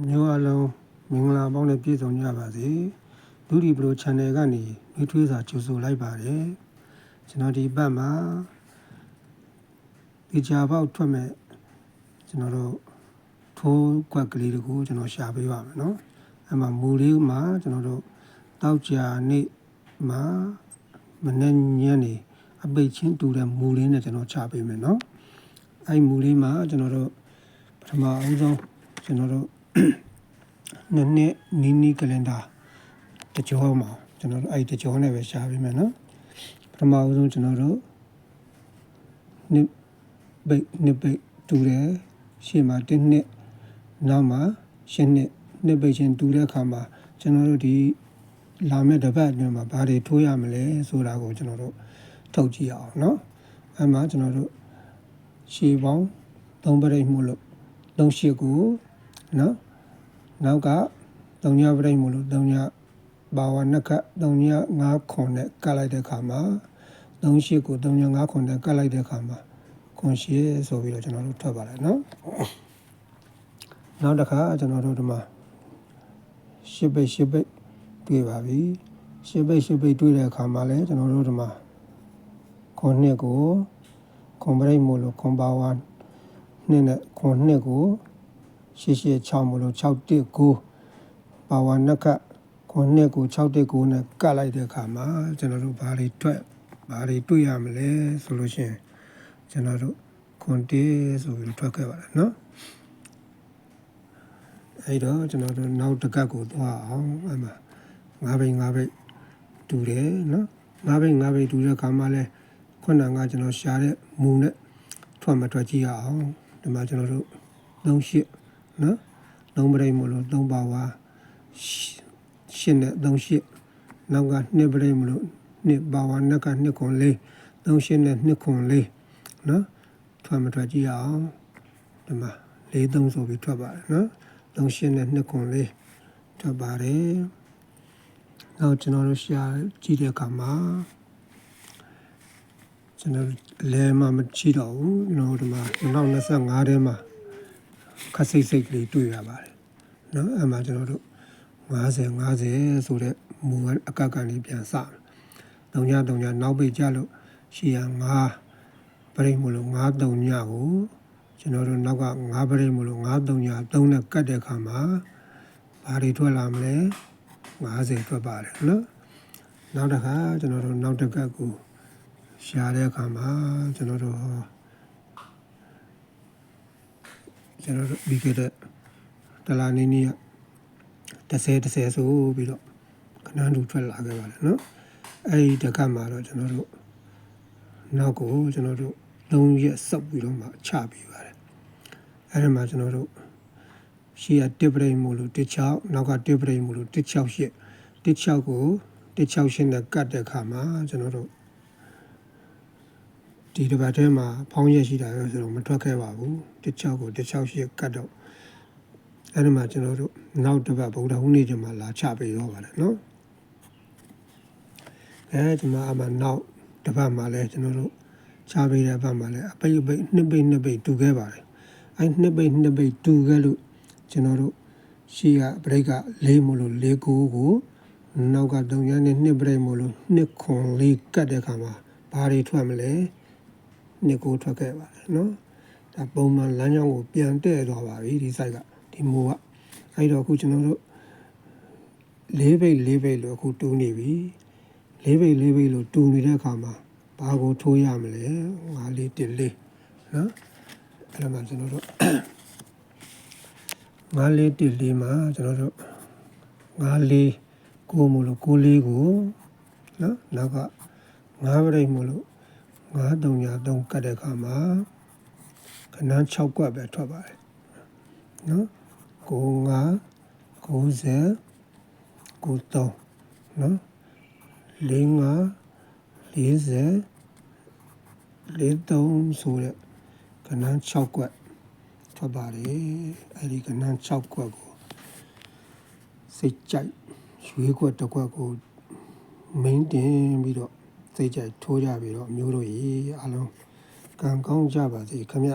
အမျိုးအလုံးမင်္ဂလာပေါင်းနဲ့ပြည့်စုံကြပါစေဒုဒီပရို channel ကနေနှွေးထွေးစွာကြိုဆိုလိုက်ပါတယ်ကျွန်တော်ဒီဘက်မှာဒီကြာပေါက်ထွက်မဲ့ကျွန်တော်တို့ထိုးကွက်ကလေးတကူကျွန်တော်ရှာပေးပါမယ်နော်အဲ့မှာမူလေးမှာကျွန်တော်တို့တောက်ကြာနေ့မှာမနေ့ညနေအပိတ်ချင်းတူတဲ့မူလေးနဲ့ကျွန်တော်ချပေးမယ်နော်အဲ့မူလေးမှာကျွန်တော်တို့ပထမအဆုံးကျွန်တော်တို့ နှစ်နှစ်နီးနီးကလန်ဒါတကြောမှာကျွန်တော်တို့အဲ့ဒီတကြောနဲ့ပဲရှားပေးမယ်နော်ပထမအဆုံးကျွန်တော်တို့နှစ်ပိတ်နှစ်ပိတ်တူတယ်ရှေ့မှာတစ်နှစ်နောက်မှာရှစ်နှစ်နှစ်ပိတ်ချင်းတူတဲ့အခါမှာကျွန်တော်တို့ဒီလာမယ့်တစ်ပတ်အတွင်းမှာဘာတွေထိုးရမလဲဆိုတာကိုကျွန်တော်တို့ထုတ်ကြည့်အောင်နော်အဲ့မှာကျွန်တော်တို့ရှေ့ပေါင်းသုံးပရိတ်မှုလို့သုံးရှစ်ကိုနော် နောက်က3ညပြိတ်မို့လို့3ညဘာဝနှစ်ခတ်3ည5ခွန်နဲ့ကတ်လိုက်တဲ့ခါမှာ3ရှစ်ကို3ည5ခွန်နဲ့ကတ်လိုက်တဲ့ခါမှာခွန်ရှစ်ဆိုပြီးတော့ကျွန်တော်တို့ထွက်ပါလိုက်နော်နောက်တစ်ခါကျွန်တော်တို့ဒီမှာရှစ်ပိတ်ရှစ်ပိတ်တွေ့ပါပြီရှစ်ပိတ်ရှစ်ပိတ်တွေ့တဲ့အခါမှာလည်းကျွန်တော်တို့ဒီမှာခွန်နှစ်ကိုခွန်ပြိတ်မို့လို့ခွန်ဘာဝနှစ်နဲ့ခွန်နှစ်ကို ရှစ်ရှစ်6မလို့619ပါဝါနက်ကခုနှစ်ကို619နဲ့ကတ်လိုက်တဲ့အခါမှာကျွန်တော်တို့ဘာတွေထွက်ဘာတွေတွေ့ရမလဲဆိုလို့ရှိရင်ကျွန်တော်တို့ခွန်တေးဆိုပြီးထွက်ခဲ့ပါတယ်နော်အဲ့တော့ကျွန်တော်တို့နောက်တစ်ကတ်ကိုသွားအောင်အဲ့မှာ၅ဘိတ်၅ဘိတ်တူတယ်နော်၅ဘိတ်၅ဘိတ်တူတဲ့အခါမှာလဲခုနကကျွန်တော်ရှာတဲ့မူနဲ့ထွက်မထွက်ကြည့်ရအောင်ဒီမှာကျွန်တော်တို့၃ရှစ် နော်သုံးပရိတ်မလို့သုံးပါဝါရှစ်နဲ့သုံးရှစ်နောက်ကနှစ်ပရိတ်မလို့နှစ်ပါဝါနောက်ကနှစ်ခွန်လေးသုံးရှစ်နဲ့နှစ်ခွန်လေးနော်ထွက်မထွက်ကြည့်အောင်ဒီမှာလေးသုံးဆိုပြီးထွက်ပါတယ်နော်သုံးရှစ်နဲ့နှစ်ခွန်လေးထွက်ပါတယ်နောက်ကျွန်တော်တို့ရှာကြည့်တဲ့အခါမှာကျွန်တော်လဲမှမကြည့်တော့ဘူးကျွန်တော်ဒီမှာ2025ထဲမှာ ခက်စိတ်စိတ်ကလေးတွေ့ရပါတယ်နော်အဲ့မှာကျွန်တော်တို့50 50ဆိုတဲ့မူအကက်ကနေပြန်စတယ်တုံညတုံညနောက်ပိတ်ကြလို့ရှိရ5ပရိတ်မလို့5တုံညကိုကျွန်တော်တို့နောက်က5ပရိတ်မလို့5တုံည3နဲ့ကတ်တဲ့အခါမှာဘာတွေထွက်လာမလဲ50ထွက်ပါတယ်နော်နောက်တစ်ခါကျွန်တော်တို့နောက်တစ်ကတ်ကိုရှားတဲ့အခါမှာကျွန်တော်တို့ ကျွန်တော်တို့ပြီးခဲ့တဲ့တလာနေနေ30 30ဆိုပြီးတော့ခဏတူထွက်လာခဲ့ပါတယ်နော်အဲ့ဒီတကတ်မှာတော့ကျွန်တော်တို့နောက်ကိုကျွန်တော်တို့လုံးရက်စောက်ပြီးတော့မှချပြီးပါတယ်အဲ့ဒီမှာကျွန်တော်တို့ရှေ့ကတစ်ပရိတ်မို့လို့16နောက်ကတစ်ပရိတ်မို့လို့168 16ကို168နဲ့ကတ်တဲ့အခါမှာကျွန်တော်တို့ ဒီတစ်ပတ်ထဲမှာဖောင်းရက်ရှိတာရောဆိုတော့မထွက်ခဲ့ပါဘူး16ကို168ကတ်တော့အဲ့ဒီမှာကျွန်တော်တို့နောက်တစ်ပတ်ဗုဒ္ဓဟူးနေ့ကျမှလာချပေးတော့ပါတယ်နော်အဲဒီမှာအမှနောက်တစ်ပတ်မှာလည်းကျွန်တော်တို့ချပေးတဲ့ဘက်မှာလည်းအပိတ်အပိတ်နှစ်ပိတ်နှစ်ပိတ်တူခဲ့ပါတယ်အဲနှစ်ပိတ်နှစ်ပိတ်တူခဲ့လို့ကျွန်တော်တို့ရှေ့ကဘရိတ်က၄မလို့၄ကိုကိုနောက်ကတုံရနဲ့နှစ်ဘရိတ်မလို့နှစ်ခွန်လေးကတ်တဲ့ခါမှာဘာတွေထွက်မလဲ နှစ်ကိုထွက်ခဲ့ပါတယ်နော်ဒါပုံမှန်လမ်းကြောင်းကိုပြန်တဲ့သွားပါပြီဒီ site ကဒီမိုးကအဲ့တော့အခုကျွန်တော်တို့လေးဘိတ်လေးဘိတ်လို့အခုတူးနေပြီလေးဘိတ်လေးဘိတ်လို့တူးနေတဲ့အခါမှာဘာကိုထိုးရမလဲငါလေးတစ်လေးနော်အဲ့ဒါမှကျွန်တော်တို့ငါလေးတစ်လေးမှာကျွန်တော်တို့ငါလေးကိုမလို့ကိုလေးကိုနော်နောက်ကငါးဘရိတ်မလို့ ငါးတုံညာတုံကတ်တဲ့အခါမှာခဏ6ကွက်ပဲထွက်ပါတယ်နော်ကိုငါ90 93နော်လေးငါ40 43ဆိုတဲ့ကဏ္ဍ6ကွက်ထွက်ပါတယ်အဲ့ဒီကဏ္ဍ6ကွက်ကိုစိတ်ကြိုက်ရွေးကွက်တစ်ကွက်ကိုမင်းတင်ပြီးတော့ စိတ်ကြိုက်ထိုးကြပြီးတော့မျိုးတို့ရေအားလုံးကံကောင်းကြပါစေခင်ဗျ